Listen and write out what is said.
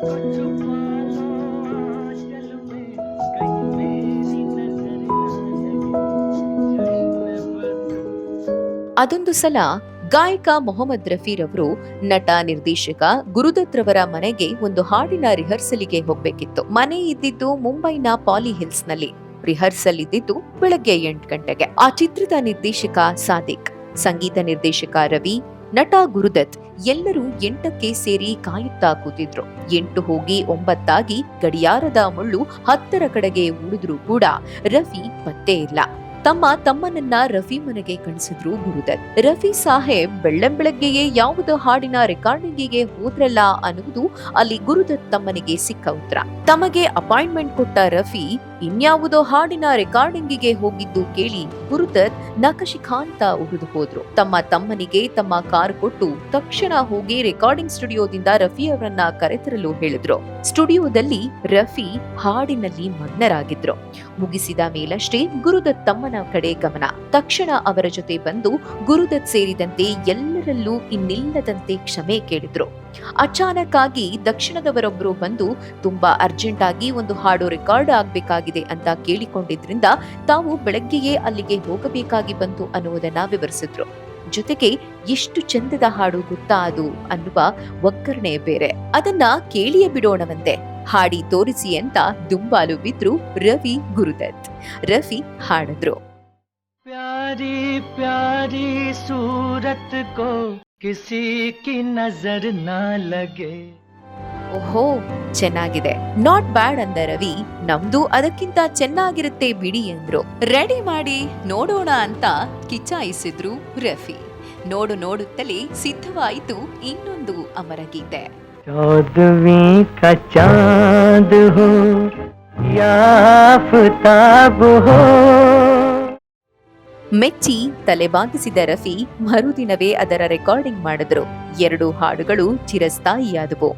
ಅದೊಂದು ಸಲ ಗಾಯಕ ಮೊಹಮ್ಮದ್ ರಫೀರ್ ಅವರು ನಟ, ನಿರ್ದೇಶಕ ಗುರುದತ್ ರವರ ಮನೆಗೆ ಒಂದು ಹಾಡಿನ ರಿಹರ್ಸಲಿಗೆ ಹೋಗ್ಬೇಕಿತ್ತು. ಮನೆ ಇದ್ದಿದ್ದು ಮುಂಬೈನ ಪಾಲಿ ಹಿಲ್ಸ್ನಲ್ಲಿ ರಿಹರ್ಸಲ್ ಇದ್ದಿದ್ದು ಬೆಳಗ್ಗೆ ಎಂಟು ಗಂಟೆಗೆ. ಆ ಚಿತ್ರದ ನಿರ್ದೇಶಕ ಸಾದಿಕ್, ಸಂಗೀತ ನಿರ್ದೇಶಕ ರವಿ ನಟ ಗುರುದತ್ ಎಲ್ಲರೂ ಎಂಟಕ್ಕೆ ಸೇರಿ ಕಾಯುತ್ತಾ ಕೂತಿದ್ರು. ಎಂಟು ಹೋಗಿ ಒಂಬತ್ತಾಗಿ ಗಡಿಯಾರದ ಮುಳ್ಳು ಹತ್ತರ ಕಡೆಗೆ ಉಳಿದ್ರೂ ಕೂಡ ರವಿ ಪತ್ತೆ ಇಲ್ಲ. ತಮ್ಮ ತಮ್ಮನನ್ನ ರಫಿ ಮನೆಗೆ ಕಳಿಸಿದ್ರು ಗುರುದತ್. ರಫಿ ಸಾಹೇಬ್ ಬೆಳ್ಳಂಬೆಳಗ್ಗೆಯೇ ಯಾವುದು ಹಾಡಿನ ರೆಕಾರ್ಡಿಂಗಿಗೆ ಹೋದ್ರಲ್ಲ ಅನ್ನುವುದು ಅಲ್ಲಿ ಗುರುದತ್ ತಮ್ಮನಿಗೆ ಸಿಕ್ಕ ಉತ್ತರ. ತಮಗೆ ಅಪಾಯಿಂಟ್ಮೆಂಟ್ ಕೊಟ್ಟ ರಫಿ ಇನ್ಯಾವುದೋ ಹಾಡಿನ ರೆಕಾರ್ಡಿಂಗಿಗೆ ಹೋಗಿದ್ದು ಕೇಳಿ ಗುರುದತ್ ನಕಶಿಖಾಂತ ಉಗಿದು ಹೋದ್ರು. ತಮ್ಮ ತಮ್ಮನಿಗೆ ತಮ್ಮ ಕಾರ್ ಕೊಟ್ಟು ತಕ್ಷಣ ಹೋಗಿ ರೆಕಾರ್ಡಿಂಗ್ ಸ್ಟುಡಿಯೋದಿಂದ ರಫಿ ಅವರನ್ನ ಕರೆತರಲು ಹೇಳಿದ್ರು. ಸ್ಟುಡಿಯೋದಲ್ಲಿ ರಫಿ ಹಾಡಿನಲ್ಲಿ ಮಗ್ನರಾಗಿದ್ರು. ಮುಗಿಸಿದ ಮೇಲಷ್ಟೇ ಗುರುದತ್ ತಮ್ಮನ ಕಡೆ ಗಮನ. ತಕ್ಷಣ ಅವರ ಜೊತೆ ಬಂದು ಗುರುದತ್ ಸೇರಿದಂತೆ ಎಲ್ಲರಲ್ಲೂ ಇನ್ನಿಲ್ಲದಂತೆ ಕ್ಷಮೆ ಕೇಳಿದ್ರು. ಅಚಾನಕ್ ಆಗಿ ದಕ್ಷಿಣದವರೊಬ್ಬರು ಬಂದು, ತುಂಬಾ ಅರ್ಜೆಂಟ್ ಆಗಿ ಒಂದು ಹಾಡು ರೆಕಾರ್ಡ್ ಆಗ್ಬೇಕಾಗಿದೆ ಅಂತ ಕೇಳಿಕೊಂಡಿದ್ರಿಂದ ತಾವು ಬೆಳಗ್ಗೆಯೇ ಅಲ್ಲಿಗೆ ಹೋಗಬೇಕಾಗಿ ಬಂತು ಅನ್ನುವುದನ್ನ ವಿವರಿಸಿದ್ರು. ಜೊತೆಗೆ ಎಷ್ಟು ಚಂದದ ಹಾಡು ಗೊತ್ತಾ ಅದು ಅನ್ನುವ ಒಗ್ಗರಣೆ ಬೇರೆ. ಅದನ್ನ ಕೇಳಿಯೇ ಬಿಡೋಣವಂತೆ ಹಾಡಿ ತೋರಿಸಿ ಅಂತ ದುಂಬಾಲು ಬಿದ್ರು ರವಿ ಗುರುದತ್. ರವಿ ಹಾಡಿದ್ರು. ಪ್ಯಾರಿ ಪ್ಯಾರಿ ಸೂರತ್ ಕೋ ಕಿಸಿ ಕಿ ನಜರ್ ನಾ ಲಗೆ. ಓಹೋ ಚೆನ್ನಾಗಿದೆ. ನಾಟ್ ಬ್ಯಾಡ್ ಅಂದ ರವಿ ನಮ್ದು ಅದಕ್ಕಿಂತ ಚೆನ್ನಾಗಿರುತ್ತೆ ಬಿಡಿ ಅಂದ್ರು ರೆಡಿ ಮಾಡಿ ನೋಡೋಣ ಅಂತ ಕಿಚಾಯಿಸಿದ್ರು ರಫಿ ನೋಡು ನೋಡುತ್ತಲೇ ಸಿದ್ಧವಾಯಿತು ಇನ್ನೊಂದು ಅಮರಗೀತೆ. चौदवीं का चांद हो या आफताब हो ಮೆಚ್ಚಿ ತಲೆಬಾಗಿಸಿದ ರಫಿ ಮರುದಿನವೇ ಅದರ ರೆಕಾರ್ಡಿಂಗ್ ಮಾಡಿದ್ರು ಎರಡು ಹಾಡುಗಳು ಚಿರಸ್ಥಾಯಿಯಾದವು